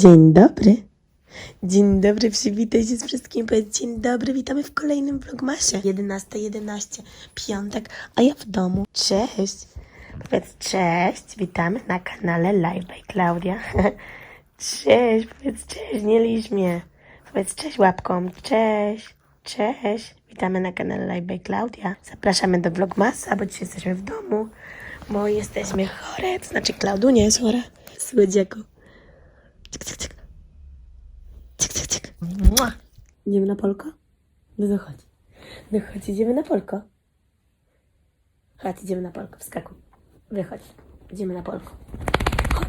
Dzień dobry. Dzień dobry, przywitaj się z wszystkimi. Powiedz dzień dobry, witamy w kolejnym vlogmasie. 11.11, 11, piątek, a ja w domu. Cześć. Powiedz cześć, witamy na kanale Live by Klaudia. Cześć, powiedz cześć, nie liź mnie. Powiedz cześć łapką, cześć, cześć. Witamy na kanale Live by Klaudia. Zapraszamy do vlogmasa, bo dzisiaj jesteśmy w domu, bo jesteśmy chore, to znaczy Klaudunia jest chora. Słodziaku. Cyk, cyk, cyk. Cyk, cyk, cyk. Mua. Idziemy na polko? No to chodź. No chodź, idziemy na polko. Chodź, idziemy na polko. Wskakuj. Wychodź. Idziemy na polko.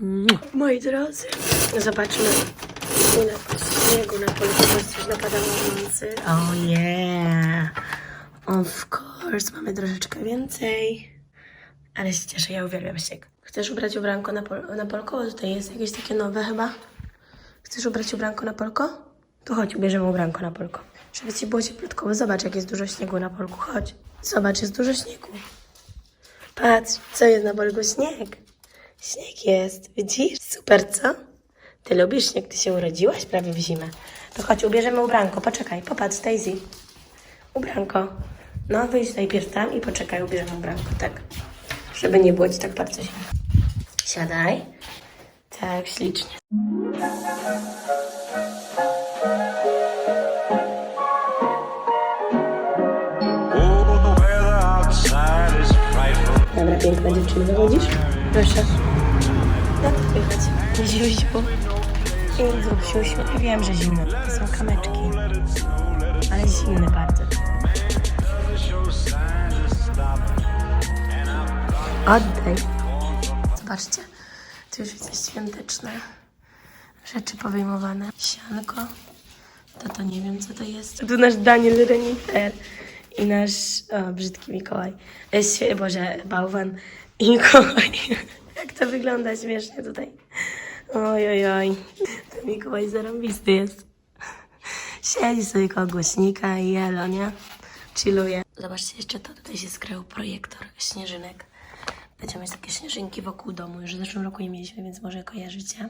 Mua. Moi drodzy, zobaczmy ile śniegu na polku, bo coś napadało w nocy. Oh yeah. Of course, mamy troszeczkę więcej. Ale się cieszę, ja uwielbiam śnieg. Chcesz ubrać ubranko na, pol- na polko? Bo tutaj jest jakieś takie nowe chyba. Chcesz ubrać ubranko na polko? To chodź, ubierzemy ubranko na polko. Żeby ci było cieplutko, bo zobacz, jak jest dużo śniegu na polku. Chodź. Zobacz, jest dużo śniegu. Patrz, co jest na polku? Śnieg. Śnieg jest, widzisz? Super, co? Ty lubisz śnieg, ty się urodziłaś prawie w zimę. To chodź, ubierzemy ubranko. Poczekaj, popatrz, Daisy. Ubranko. No, wyjdź najpierw tam i poczekaj, ubierzemy ubranko, tak. Żeby nie było ci tak bardzo zimno. Siadaj. Tak, ślicznie. Dobra, piękna dziewczyna, wychodzisz? Proszę. No to wychodź. Ziuziu. I zrób siusiu. Ja wiem, że zimno. To są kameczki. Ale zimny bardzo. Oddaj. Zobaczcie. Tu już widzę świąteczne rzeczy powyjmowane. Sianko. To to nie wiem, co to jest. Tu nasz Daniel Renifer i nasz o, brzydki Mikołaj. E, Boże, bałwan i Mikołaj. Jak to wygląda śmiesznie tutaj. Oj, oj, oj. Ten Mikołaj zarąbisty jest. Siedzi sobie koło głośnika i jelo, nie? Chilluje. Zobaczcie, jeszcze to tutaj się skrył projektor śnieżynek. Będziemy mieć takie śnieżynki wokół domu. Już w zeszłym roku nie mieliśmy, więc może kojarzycie.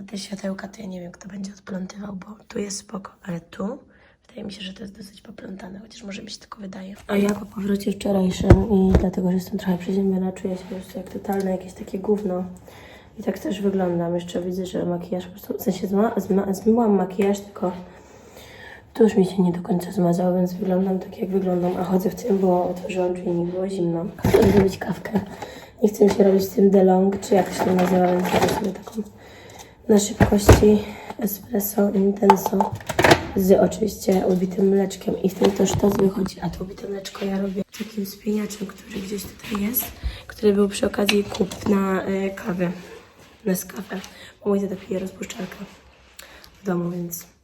A te światełka to ja nie wiem, kto będzie odplątywał, bo tu jest spoko, ale tu wydaje mi się, że to jest dosyć poplątane, chociaż może mi się tylko wydaje. A ja po powrocie wczorajszym i dlatego, że jestem trochę przeziębiona, czuję się po prostu jak totalne jakieś takie gówno. I tak też wyglądam. Jeszcze widzę, że makijaż po prostu, w sensie zmyłam makijaż, tylko to już mi się nie do końca zmazał, więc wyglądam tak jak wyglądam, a chodzę w tym, bo otworzyłam drzwi mi było zimno. Chcę zrobić kawkę. Nie chcę się robić tym DeLong, czy jak się to nazywa, więc zrobię sobie taką na szybkości espresso intenso z oczywiście ubitym mleczkiem i w tym też to wychodzi, a to ubite mleczko ja robię takim spieniaczem, który gdzieś tutaj jest, który był przy okazji kupna e, kawy, Nescafe, bo mój tata pije rozpuszczalkę w domu, więc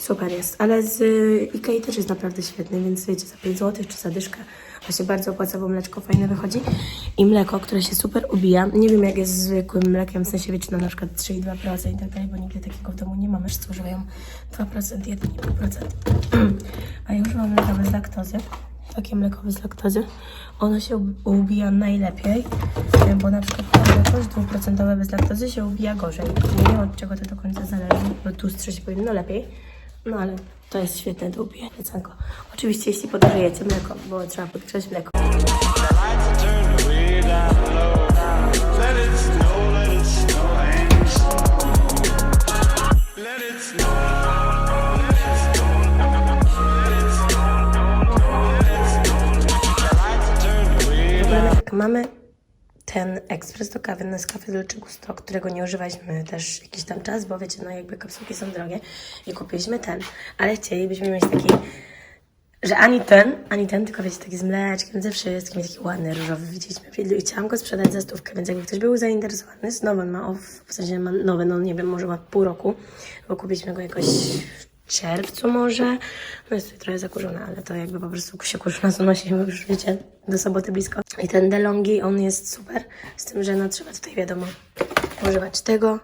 super jest, ale z y, Ikei też jest naprawdę świetny, więc wiecie, za 5 zł czy za dyszkę właśnie bardzo opłaca, bo mleczko fajne wychodzi. I mleko, które się super ubija, nie wiem jak jest z zwykłym mlekiem, w sensie wiecie, no na przykład 3,2% i tak dalej, bo nigdy takiego w domu nie mamy, wszyscy używają 2%, 1,5%, a ja używam mleka bez laktozy, takie mleko bez laktozy, ono się ub- ubija najlepiej, e, bo na przykład mleko dwuprocentowe bez laktozy się ubija gorzej. Nie wiem od czego to do końca zależy, bo tłustsze się powinno lepiej, no ale to jest świetne do ubijania jedzonko. Oczywiście jeśli podajecie mleko, bo trzeba podkreślić mleko. Mamy ten ekspres do kawy Nescafe Dolce Gusto, którego nie używaliśmy też jakiś tam czas, bo wiecie, no jakby kapsułki są drogie i kupiliśmy ten, ale chcielibyśmy mieć taki, że ani ten, ani ten, tylko wiecie, taki z mleczkiem, ze wszystkim, taki ładny, różowy, widzieliśmy. I chciałam go sprzedać za stówkę, więc jakby ktoś był zainteresowany, z nowym ma, w sensie ma nowe, no nie wiem, może ma pół roku, bo kupiliśmy go jakoś czerwcu może, no jest trochę zakurzona, ale to jakby po prostu się kurzyna zanosi, bo już wiecie, do soboty blisko. I ten DeLonghi, on jest super, z tym, że no trzeba tutaj wiadomo używać tego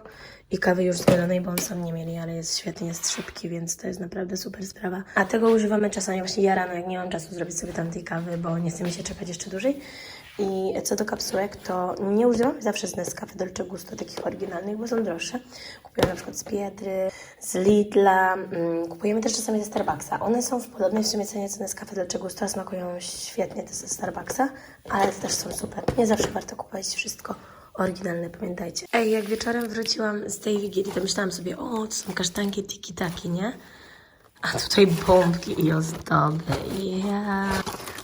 i kawy już zmielonej, bo on sam nie mieli, ale jest świetnie, jest szybki, więc to jest naprawdę super sprawa. A tego używamy czasami właśnie ja rano, jak nie mam czasu zrobić sobie tamtej kawy, bo nie chce mi się czekać jeszcze dłużej. I co do kapsułek, to nie używam zawsze z Nescafe Dolce Gusto, takich oryginalnych, bo są droższe. Kupuję na przykład z Biedry, z Lidla, mm, kupujemy też czasami ze Starbucksa. One są w podobnej w sumie cenie co Nescafe Dolce Gusto, a smakują świetnie te ze Starbucksa, ale te też są super. Nie zawsze warto kupować wszystko oryginalne, pamiętajcie. Ej, jak wieczorem wróciłam z tej wigilii, to myślałam sobie, o, to są kasztanki tiki-taki, nie? A tutaj bombki i ozdoby. Ja.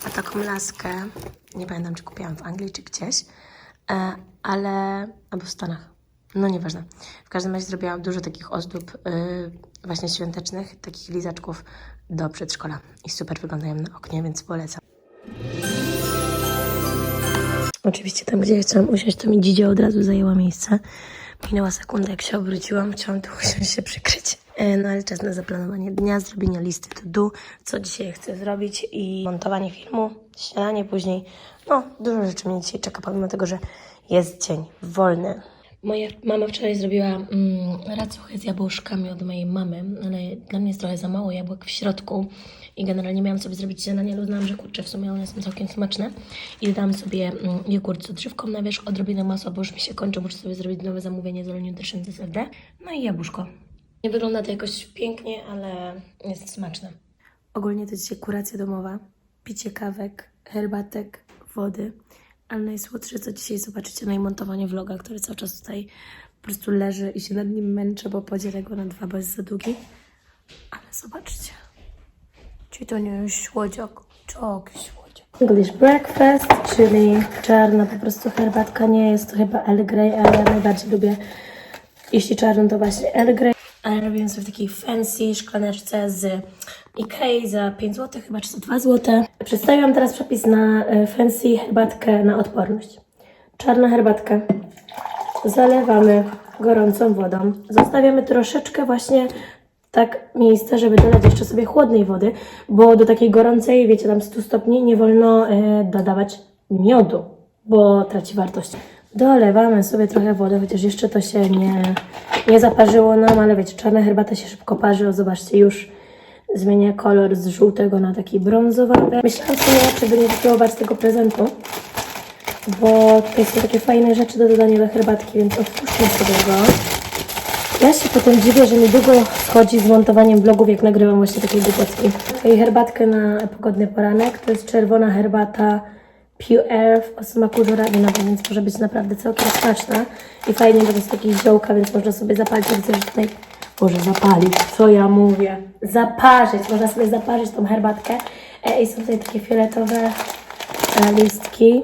A taką laskę, nie pamiętam czy kupiłam w Anglii czy gdzieś, e, ale albo w Stanach. No nieważne. W każdym razie zrobiłam dużo takich ozdób y, właśnie świątecznych, takich lizaczków do przedszkola. I super wyglądają na oknie, więc polecam. Oczywiście tam, gdzie ja chciałam usiąść, to mi dzidzia od razu zajęła miejsce. Minęła sekunda, jak się obróciłam, chciałam tu usiąść się przykryć. E, No ale czas na zaplanowanie dnia, zrobienie listy to do, co dzisiaj chcę zrobić i montowanie filmu, śniadanie później. No, dużo rzeczy mnie dzisiaj czeka, pomimo tego, że jest dzień wolny. Moja mama wczoraj zrobiła mm, racuchę z jabłuszkami od mojej mamy, ale dla mnie jest trochę za mało jabłek w środku i generalnie miałam sobie zrobić śniadanie, ale uznałam, że kurczę, w sumie one są całkiem smaczne. I dodałam sobie mm, jogurt z odżywką na wierzch, odrobinę masła, bo już mi się kończy, muszę sobie zrobić nowe zamówienie z Olenią Nutrition DSLD, no i jabłuszko. Nie wygląda to jakoś pięknie, ale jest smaczne. Ogólnie to dzisiaj kuracja domowa, picie kawek, herbatek, wody, ale najsłodsze, co dzisiaj zobaczycie, no i montowanie vloga, który cały czas tutaj po prostu leży i się nad nim męczę, bo podzielę go na dwa, bo jest za długi. Ale zobaczcie. Czyli to nie jest słodziak, czok, słodziak. English breakfast, czyli czarna po prostu herbatka. Nie jest to chyba Earl Grey, ale ja najbardziej lubię, jeśli czarną, to właśnie Earl Grey. Ale robiłem sobie w takiej fancy szklaneczce z Ikei za 5 zł, chyba czy za 2 zł. Przedstawiam teraz przepis na e, fancy herbatkę na odporność. Czarna herbatka. Zalewamy gorącą wodą. Zostawiamy troszeczkę właśnie tak miejsce, żeby dodać jeszcze sobie chłodnej wody, bo do takiej gorącej, wiecie, tam 100 stopni nie wolno e, dodawać miodu, bo traci wartość. Dolewamy sobie trochę wody, chociaż jeszcze to się nie, nie zaparzyło nam, ale wiecie, czarna herbata się szybko parzy, o zobaczcie, już zmienia kolor z żółtego na taki brązowawy. Myślałam sobie, czy by nie wypróbować tego prezentu, bo tutaj są takie fajne rzeczy do dodania do herbatki, więc otwórzmy sobie go. Ja się potem dziwię, że mi długo schodzi z montowaniem vlogów, jak nagrywam właśnie takie głupotki. I herbatkę na pogodny poranek. To jest czerwona herbata Pure o smaku żurawinowy, więc może być naprawdę całkiem smaczna. I fajnie, bo to jest takie ziołka, więc można sobie zapalić. Widzę, że tutaj... Boże, zapalić, co ja mówię? Zaparzyć, można sobie zaparzyć tą herbatkę. E, I są tutaj takie fioletowe e, listki.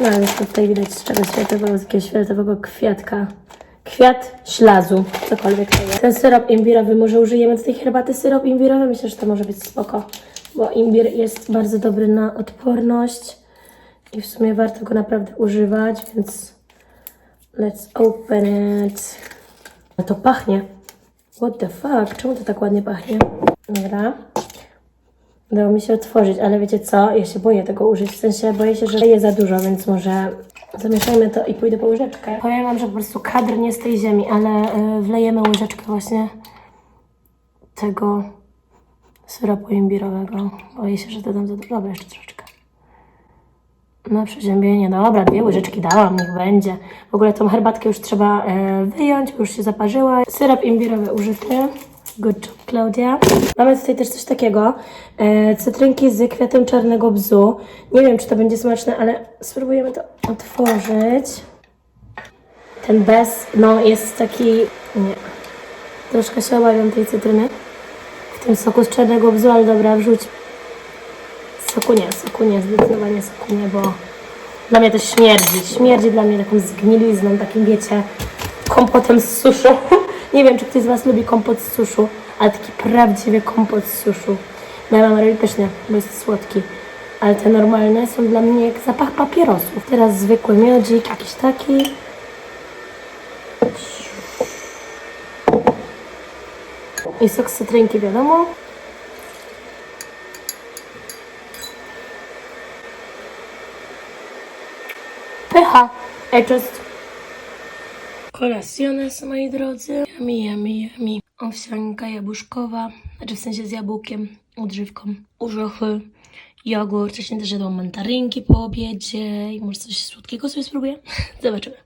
No ale tutaj widać z czegoś fioletowego, z jakiegoś fioletowego kwiatka. Kwiat ślazu, cokolwiek to jest. Ten syrop imbirowy, może użyjemy do tej herbaty syrop imbirowy? Myślę, że to może być spoko, bo imbir jest bardzo dobry na odporność i w sumie warto go naprawdę używać, więc let's open it. A to pachnie. What the fuck? Czemu to tak ładnie pachnie? Dobra. Udało mi się otworzyć, ale wiecie co? Ja się boję tego użyć. W sensie boję się, że jest za dużo, więc może zamieszajmy to i pójdę po łyżeczkę. Powiem wam, że po prostu kadr nie z tej ziemi, ale y, wlejemy łyżeczkę właśnie tego syropu imbirowego. Boję się, że dodam za dużo. Dobra, jeszcze troszeczkę. Na przeziębienie, dobra, dwie łyżeczki dałam, niech będzie. W ogóle tą herbatkę już trzeba e, wyjąć, bo już się zaparzyła. Syrop imbirowy użyty. Good job, Klaudia. Mamy tutaj też coś takiego. E, cytrynki z kwiatem czarnego bzu. Nie wiem, czy to będzie smaczne, ale spróbujemy to otworzyć. Ten bez, no jest taki... Nie. Troszkę się obawiam tej cytryny. W tym soku z czarnego bzu, ale dobra, wrzuć. Soku nie, zdecydowanie soku nie, bo dla mnie to śmierdzi. Śmierdzi dla mnie taką zgnilizną, takim wiecie, kompotem z suszu. nie wiem, czy ktoś z Was lubi kompot z suszu, ale taki prawdziwy kompot z suszu. Moja mama robi pysznie, bo jest słodki. Ale te normalne są dla mnie jak zapach papierosów. Teraz zwykły miodzik, jakiś taki. I sok z cytrynki, wiadomo. Pycha. Just... Kolaciones, moi drodzy. Yummy, yummy, yummy. Owsianka jabłuszkowa, znaczy w sensie z jabłkiem, odżywką, orzechy jogurt, wcześniej też jadłam mandarynki po obiedzie i może coś słodkiego sobie spróbuję. Zobaczymy.